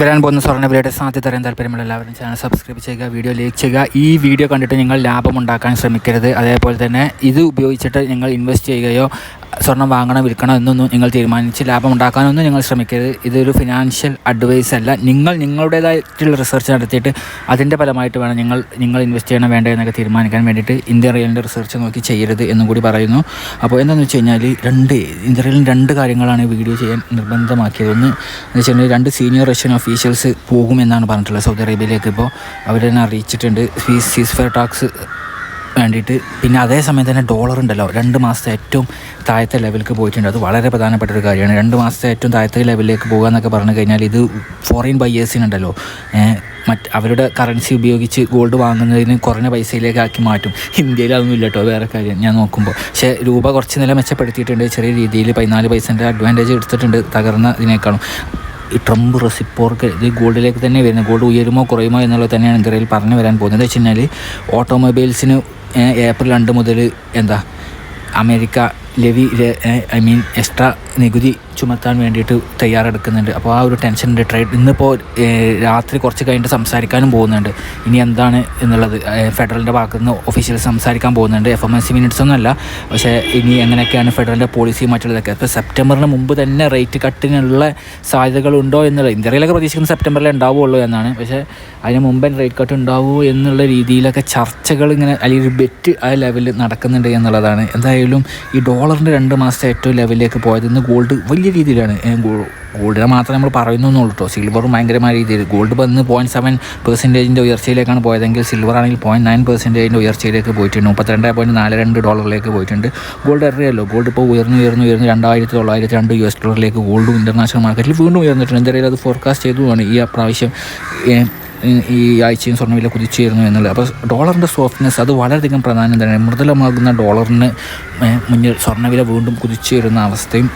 വരാൻ പോകുന്ന സ്വർണ വിലയുടെ സാധ്യത അറിയാൻ താല്പര്യമുള്ള എല്ലാവരും ചാനൽ സബ്സ്ക്രൈബ് ചെയ്യുക വീഡിയോ ലൈക്ക് ചെയ്യുക. ഈ വീഡിയോ കണ്ടിട്ട് നിങ്ങൾ ലാഭം ഉണ്ടാക്കാൻ ശ്രമിക്കരുത്. അതേപോലെ തന്നെ ഇത് ഉപയോഗിച്ചിട്ട് നിങ്ങൾ ഇൻവെസ്റ്റ് ചെയ്യുകയോ സ്വർണം വാങ്ങണം വിൽക്കണം എന്നൊന്നും നിങ്ങൾ തീരുമാനിച്ച് ലാഭം ഉണ്ടാക്കാനൊന്നും നിങ്ങൾ ശ്രമിക്കരുത്. ഇതൊരു ഫിനാൻഷ്യൽ അഡ്വൈസ് അല്ല. നിങ്ങൾ നിങ്ങളുടേതായിട്ടുള്ള റിസർച്ച് നടത്തിയിട്ട് അതിന്റെ ഫലമായിട്ട് വേണം നിങ്ങൾ നിങ്ങൾ ഇൻവെസ്റ്റ് ചെയ്യണം വേണ്ട എന്നൊക്കെ തീരുമാനിക്കാൻ വേണ്ടിയിട്ട് ഇന്ത്യ റിയലിന്റെ റിസർച്ച് നോക്കി ചെയ്യരുത് എന്നും കൂടി പറയുന്നു. അപ്പോൾ എന്താണെന്ന് വെച്ച് കഴിഞ്ഞാൽ രണ്ട് ഇന്ത്യ റിയലിന് രണ്ട് കാര്യങ്ങളാണ് വീഡിയോ ചെയ്യാൻ നിർബന്ധമാക്കിയത് ഒന്ന് എന്ന് വെച്ചിട്ടുണ്ടെങ്കിൽ രണ്ട് സീനിയർ റഷ്യൻ ഒഫീഷ്യൽസ് പോകുമെന്നാണ് പറഞ്ഞിട്ടുള്ളത് സൗദി അറേബ്യയിലേക്ക് ഇപ്പോൾ. അവരെന്നെ അറിയിച്ചിട്ടുണ്ട്. ഫീസ് സീസ് ഫെയർ ടാക്സ് വേണ്ടിയിട്ട്. പിന്നെ അതേ സമയം തന്നെ ഡോളർ ഉണ്ടല്ലോ. രണ്ട് മാസത്തെ ഏറ്റവും താഴത്തെ ലെവലിലേക്ക് പോയിട്ടുണ്ട്. അത് വളരെ പ്രധാനപ്പെട്ട ഒരു കാര്യമാണ്. രണ്ട് മാസത്തെ ഏറ്റവും താഴത്തെ ലെവലിലേക്ക് പോകുക എന്നൊക്കെ പറഞ്ഞു കഴിഞ്ഞാൽ ഇത് ഫോറിൻ ബയ്യേഴ്സിനുണ്ടല്ലോ മറ്റ് അവരുടെ കറൻസി ഉപയോഗിച്ച് ഗോൾഡ് വാങ്ങുന്നതിന് കുറഞ്ഞ പൈസയിലേക്ക് ആക്കി മാറ്റും. ഇന്ത്യയിൽ അതൊന്നും ഇല്ല കേട്ടോ വേറെ കാര്യം ഞാൻ നോക്കുമ്പോൾ പക്ഷേ രൂപ കുറച്ച് നില മെച്ചപ്പെടുത്തിയിട്ടുണ്ട്. ചെറിയ രീതിയിൽ പതിനാല് പൈസന്റെ അഡ്വാന്റേജ് എടുത്തിട്ടുണ്ട് തകർന്ന ഇതിനേക്കാളും ഈ ട്രംപ് റെസിപ്പോർക്ക് ഇത് ഗോൾഡിലേക്ക് തന്നെ വരുന്നത്. ഗോൾഡ് ഉയരുമോ കുറയുമോ എന്നുള്ളത് തന്നെയാണ് ഇന്ത്യയിൽ പറഞ്ഞു വരാൻ പോകുന്നത്. വെച്ച് കഴിഞ്ഞാൽ ഓട്ടോമൊബൈൽസിന് ഏപ്രിൽ രണ്ട് മുതൽ എന്താ America levy I mean extra നികുതി ചുമത്താൻ വേണ്ടിയിട്ട് തയ്യാറെടുക്കുന്നുണ്ട്. അപ്പോൾ ആ ഒരു ടെൻഷനുണ്ട് ട്രേഡ് ഇന്നിപ്പോൾ രാത്രി കുറച്ച് കഴിഞ്ഞിട്ട് സംസാരിക്കാനും പോകുന്നുണ്ട്. ഇനി എന്താണ് എന്നുള്ളത് ഫെഡറലിന്റെ ഭാഗത്തു നിന്ന് ഒഫീഷ്യൽ സംസാരിക്കാൻ പോകുന്നുണ്ട്. F M S C minutes ഒന്നും അല്ല. പക്ഷേ ഇനി എങ്ങനെയൊക്കെയാണ് ഫെഡറലിന്റെ പോളിസി മറ്റുള്ളതൊക്കെ? അപ്പോൾ സെപ്റ്റംബറിന് മുമ്പ് തന്നെ റേറ്റ് കട്ടിനുള്ള സാധ്യതകളുണ്ടോ എന്നുള്ളത്? ഇന്ത്യയിലൊക്കെ പ്രതീക്ഷിക്കുന്ന സെപ്റ്റംബറിൽ ഉണ്ടാവുള്ളൂ എന്നാണ്. പക്ഷേ അതിന് മുമ്പേ റേറ്റ് കട്ട് ഉണ്ടാവുമോ എന്നുള്ള രീതിയിലൊക്കെ ചർച്ചകൾ ഇങ്ങനെ അല്ലെങ്കിൽ ബെറ്റ് ആ ലെവലിൽ നടക്കുന്നുണ്ട് എന്നുള്ളതാണ്. എന്തായാലും ഈ ഡോളറിന്റെ രണ്ട് മാസത്തെ ഏറ്റവും ലെവലിലേക്ക് പോയത് ഇന്ന് ഗോൾഡ് വലിയ രീതിയിലാണ്. ഗോൾഡിനെ മാത്രം നമ്മൾ പറയുന്നുള്ളൂ കേട്ടോ സിൽവറും ഭയങ്കരമായ രീതിയിൽ. ഗോൾഡ് വന്ന് പോയിന്റ് സെവൻ പെർസെന്റേജിന്റെ ഉയർച്ചയിലേക്കാണ് പോയതെങ്കിൽ സിൽവർ ആണെങ്കിൽ പോയിന്റ് നയൻ പെർസെന്റേജിന്റെ ഉയർച്ചയിലേക്ക് പോയിട്ടുണ്ട്. മുപ്പത്തിരണ്ട് പോയിന്റ് നാല് രണ്ട് ഡോളറിലേക്ക് പോയിട്ടുണ്ട്. ഗോൾഡ് അറിയാമല്ലോ ഗോൾഡ് ഇപ്പോൾ ഉയർന്നു ഉയർന്നു ഉയർന്നു രണ്ടായിരത്തി തൊള്ളായിരത്തി രണ്ട് യു എസ് ഡോളറിലേക്ക് ഗോൾഡും ഇന്റർനാഷണൽ മാർക്കറ്റിൽ വീണ്ടും ഉയർന്നിട്ടുണ്ട്. എന്തായാലും അത് ഫോർകാസ്റ്റ് ചെയ്തതുമാണ് ഈ പ്രാവശ്യം ഈ ആഴ്ചയും സ്വർണവില കുതിച്ചുയരുന്നു എന്നുള്ളത്. അപ്പോൾ ഡോളറിന്റെ സോഫ്റ്റ്നെസ് അത് വളരെയധികം പ്രധാനം തന്നെയാണ്. മൃദുലമാകുന്ന ഡോളറിന് മുന്നിൽ സ്വർണവില വീണ്ടും കുതിച്ചുയരുന്ന അവസ്ഥയും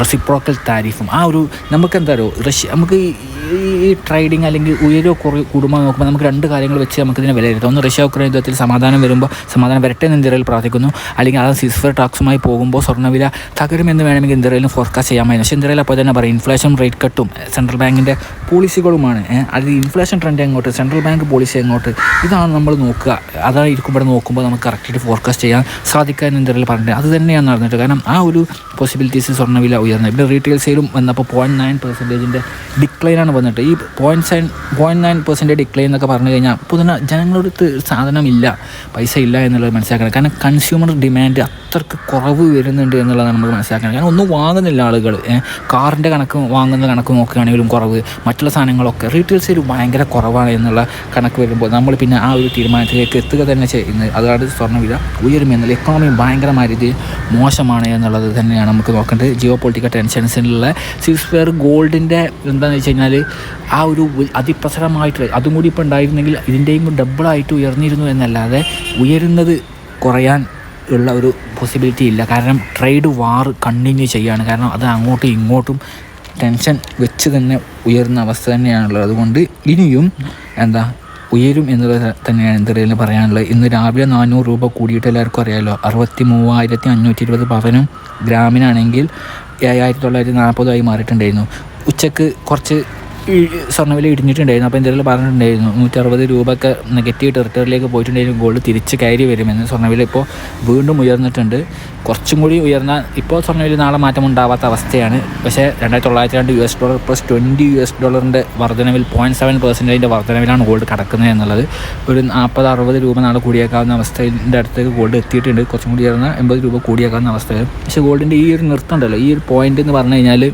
റെസിപ്രോക്കൽ താരിഫും ആ ഒരു നമുക്ക് എന്താ പറയുക റഷ്യ നമുക്ക് ഈ ട്രേഡിങ് അല്ലെങ്കിൽ ഉയരോ കുറേ കൂടുമ്പോൾ നോക്കുമ്പോൾ നമുക്ക് രണ്ട് കാര്യങ്ങൾ വെച്ച് നമുക്കിതിനെ വിലയിരുത്താം. ഒന്ന് റഷ്യ ഉക്രൈൻ യുദ്ധത്തിൽ സമാധാനം വരുമ്പോൾ സമാധാനം വരട്ടെ എന്ന് ഇന്ത്യയിൽ പ്രാർത്ഥിക്കുന്നു. അല്ലെങ്കിൽ അത് സിസ്ഫർ ടാക്സുമായി പോകുമ്പോൾ സ്വർണവില തകരുമെന്ന് വേണമെങ്കിൽ ഇന്ത്യയിലും ഫോർകാസ്റ്റ് ചെയ്യാമായിരുന്നു. പക്ഷേ ഇന്ത്യയിൽ അപ്പോൾ തന്നെ പറയും ഇൻഫ്ലേഷൻ റേറ്റ് കട്ടും സെൻട്രൽ ബാങ്കിന്റെ പോളിസികളുമാണ്. അത് ഇൻഫ്ലേഷൻ ട്രെൻഡ് എങ്ങോട്ട് സെൻട്രൽ ബാങ്ക് പോളിസി എങ്ങോട്ട് ഇതാണ് നമ്മൾ നോക്കുക. അതാണ് ഇരിക്കുമ്പോൾ നോക്കുമ്പോൾ നമുക്ക് കറക്റ്റായിട്ട് ഫോർകാസ്റ്റ് ചെയ്യാൻ സാധിക്കുക എന്ന് ഇന്ത്യയിൽ പറഞ്ഞിട്ട് അത് തന്നെയാണ് നടന്നിട്ട്. കാരണം ആ ഒരു പോസിബിലിറ്റീസ് സ്വർണവില ഉയർന്നത്. ഇവിടെ റീറ്റെയിൽ സെയിലും വന്നപ്പോൾ പോയിന്റ് നയൻ പെർസെന്റേജിന്റെ ഡിക്ലൈനാണ് വന്നിട്ട്. ഈ point seven point nine percentage decline എന്നൊക്കെ പറഞ്ഞു കഴിഞ്ഞാൽ പൊതുവെ ജനങ്ങളടുത്ത് സാധനമില്ല പൈസ ഇല്ല എന്നുള്ളത് മനസ്സിലാക്കണം. കാരണം കൺസ്യൂമർ ഡിമാൻഡ് അത്രയ്ക്ക് കുറവ് വരുന്നുണ്ട് എന്നുള്ളതാണ് നമ്മൾ മനസ്സിലാക്കണം കാരണം ഒന്നും വാങ്ങുന്നില്ല ആളുകൾ. കാറിന്റെ കണക്ക് വാങ്ങുന്ന കണക്ക് നോക്കുകയാണെങ്കിലും കുറവ്. മറ്റുള്ള സാധനങ്ങളൊക്കെ റീറ്റെയിൽ സെയിൽ ഭയങ്കര കുറവാണ് എന്നുള്ള കണക്ക് വരുമ്പോൾ നമ്മൾ പിന്നെ ആ ഒരു തീരുമാനത്തിലേക്ക് എത്തുക തന്നെ ചെയ്യുന്നത് അതാണ് സ്വർണവില ഉയരുമെന്നുള്ള എക്കോണമി ഭയങ്കരമായ രീതിയിൽ മോശമാണ് എന്നുള്ളത് തന്നെയാണ് നമുക്ക് നോക്കേണ്ടത്. ജിയോ പൊളിറ്റിക്കൽ ടെൻഷൻസിലുള്ള സിക്സ് ഫെയർ ഗോൾഡിന്റെ എന്താണെന്ന് വെച്ച് കഴിഞ്ഞാൽ ആ ഒരു അതിപ്രസരമായിട്ട് അതും കൂടി ഇപ്പോൾ ഉണ്ടായിരുന്നെങ്കിൽ ഇതിന്റെയും ഡബിളായിട്ട് ഉയർന്നിരുന്നു എന്നല്ലാതെ ഉയരുന്നത് കുറയാൻ ഉള്ള ഒരു പോസിബിലിറ്റി ഇല്ല. കാരണം ട്രേഡ് വാർ കണ്ടിന്യൂ ചെയ്യുകയാണ് കാരണം അത് അങ്ങോട്ടും ഇങ്ങോട്ടും ടെൻഷൻ വെച്ച് തന്നെ ഉയർന്ന അവസ്ഥ തന്നെയാണുള്ളത്. അതുകൊണ്ട് ഇനിയും എന്താ ഉയരും എന്നുള്ളത് തന്നെയാണ് എന്തെറിയലിന് പറയാനുള്ളത്. ഇന്ന് രാവിലെ നാനൂറ് രൂപ കൂടിയിട്ട് എല്ലാവർക്കും അറിയാമല്ലോ അറുപത്തി മൂവായിരത്തി അഞ്ഞൂറ്റി ഇരുപത് പവനും ഗ്രാമിനാണെങ്കിൽ ഏഴായിരത്തി തൊള്ളായിരത്തി നാൽപ്പതായി മാറിയിട്ടുണ്ടായിരുന്നു. ഉച്ചയ്ക്ക് കുറച്ച് സ്വർണവില ഇടിഞ്ഞിട്ടുണ്ടായിരുന്നു. അപ്പോൾ എന്തെങ്കിലും പറഞ്ഞിട്ടുണ്ടായിരുന്നു നൂറ്ററുപത് രൂപയൊക്കെ നെഗറ്റീവ് ടെറിട്ടറിയിലേക്ക് പോയിട്ടുണ്ടെങ്കിൽ ഗോൾഡ് തിരിച്ച് കയറി വരുമെന്ന് സ്വർണവില ഇപ്പോൾ വീണ്ടും ഉയർന്നിട്ടുണ്ട്. കുറച്ചും കൂടി ഉയർന്ന ഇപ്പോൾ സ്വർണവില നാളെ മാറ്റം ഉണ്ടാവാത്ത അവസ്ഥയാണ്. പക്ഷേ രണ്ടായിരത്തി തൊള്ളായിരത്തി രണ്ട് U S dollar plus twenty U S ഡോളറിന്റെ വർധനവിൽ പോയിന്റ് സെവൻ പെർസെന്റേജിന്റെ വർധനവിലാണ് ഗോൾഡ് കിടക്കുന്നത് എന്നുള്ളത്. ഒരു നാൽപ്പത് അറുപത് രൂപ നാളെ കൂടിയേക്കാവുന്ന അവസ്ഥയുടെ അടുത്തേക്ക് ഗോൾഡ് എത്തിയിട്ടുണ്ട്. കുറച്ചും കൂടി ഉയർന്ന എൺപത് രൂപ കൂടിയേക്കാവുന്ന അവസ്ഥയിൽ പക്ഷേ ഗോൾഡിന്റെ ഈ ഒരു നിർത്തമുണ്ടല്ലോ ഈ ഒരു പോയിന്റ് എന്ന് പറഞ്ഞു കഴിഞ്ഞാൽ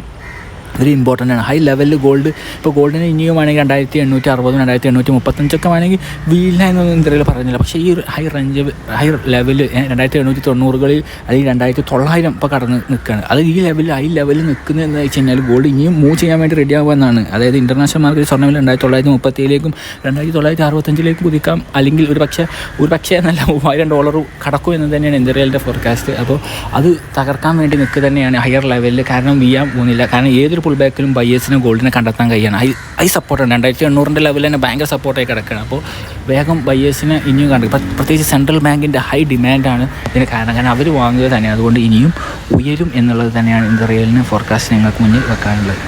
വെരി ഇമ്പോർട്ടന്റ് ആണ്. ഹൈ ലെവലിൽ ഗോൾഡ് ഇപ്പോൾ ഗോൾഡിന് ഇനിയും വേണമെങ്കിൽ രണ്ടായിരത്തി എണ്ണൂറ്റി അറുപതും രണ്ടായിരത്തി എണ്ണൂറ്റി മുപ്പത്തഞ്ചൊക്കെ വേണമെങ്കിൽ വീലില്ല എന്നൊന്നും ഇന്ത്യയിൽ പറഞ്ഞില്ല. പക്ഷേ ഈ ഹൈ റേഞ്ച് ഹൈ ലെവൽ രണ്ടായിരത്തി എണ്ണൂറ്റി തൊണ്ണൂറുകളിൽ അല്ലെങ്കിൽ രണ്ടായിരത്തി തൊള്ളായിരം ഇപ്പോൾ കടന്ന് നിൽക്കുകയാണ് അത് ഈ ലെവലിൽ ഹൈ ലെവലിൽ നിൽക്കുന്നത് എന്ന് വെച്ച് കഴിഞ്ഞാൽ ഗോൾഡ് ഇനിയും മൂവ് ചെയ്യാൻ വേണ്ടി റെഡി ആകുമെന്നാണ് അതായത് ഇന്റർനാഷണൽ മാർക്കറ്റ് സ്വർണവില രണ്ടായിരത്തി തൊള്ളായിരത്തി മുപ്പത്തിയിലേക്കും രണ്ടായിരത്തി തൊള്ളായിരത്തി അറുപത്തഞ്ചിലേക്ക് കുതിക്കാം. അല്ലെങ്കിൽ ഒരു പക്ഷേ ഒരു പക്ഷേ എന്നല്ല മൂവായിരം ഡോളർ കടക്കും എന്ന് തന്നെയാണ് ഇന്ത്യയിലെ ഫോർകാസ്റ്റ് അപ്പോൾ അത് തകർക്കാൻ വേണ്ടി നിൽക്കുക തന്നെയാണ് ഹയർ ലെവലിൽ കാരണം വീയാൻ പോകുന്നില്ല കാരണം ഏതൊരു പുൾ ബാക്കിലും ബയ്യേഴ്സിനും ഗോൾഡിനെ കണ്ടെത്താൻ കഴിയണം. ഐ ഐ സപ്പോർട്ടുണ്ട് രണ്ടായിരത്തി എണ്ണൂറിന്റെ ലെവലിൽ തന്നെ ഭയങ്കര സപ്പോർട്ടായി കിടക്കുകയാണ്. അപ്പോൾ വേഗം ബയ്യേഴ്സിനെ ഇനിയും കണ്ടു പ്രത്യേകിച്ച് സെൻട്രൽ ബാങ്കിന്റെ ഹൈ ഡിമാൻഡാണ് ഇതിന് കാരണം. കാരണം അവർ വാങ്ങുക തന്നെയാണ്. അതുകൊണ്ട് ഇനിയും ഉയരും എന്നുള്ളത് തന്നെയാണ് ഇന്ത്യ റിയലിന് ഫോർകാസ്റ്റ് ഞങ്ങൾക്ക് മുന്നിൽ വെക്കാനുള്ളത്.